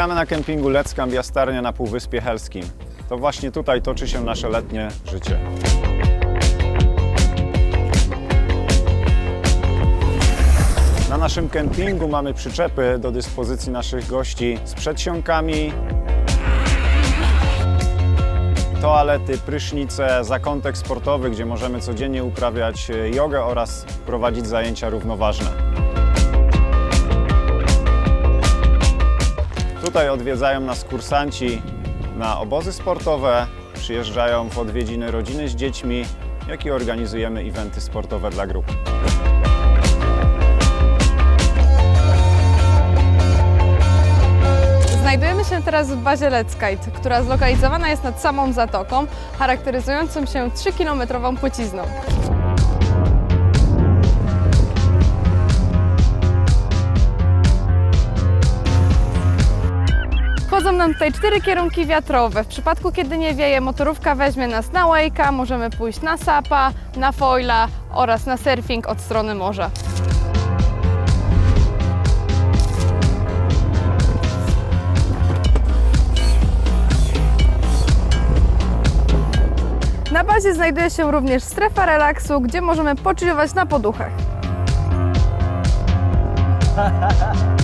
Witamy na kempingu Leckam Jastarnia na Półwyspie Helskim. To właśnie tutaj toczy się nasze letnie życie. Na naszym kempingu mamy przyczepy do dyspozycji naszych gości z przedsionkami, toalety, prysznice, zakątek sportowy, gdzie możemy codziennie uprawiać e, jogę oraz prowadzić zajęcia równoważne. Tutaj odwiedzają nas kursanci na obozy sportowe, przyjeżdżają w odwiedziny rodziny z dziećmi, jak i organizujemy eventy sportowe dla grup. Teraz w bazie Let's Kite, która zlokalizowana jest nad samą zatoką, charakteryzującą się 3-kilometrową płcizną. Wchodzą nam tutaj cztery kierunki wiatrowe. W przypadku, kiedy nie wieje, motorówka weźmie nas na wake'a, możemy pójść na sapa, na foila oraz na surfing od strony morza. Na bazie znajduje się również strefa relaksu, gdzie możemy pochillować na poduchach.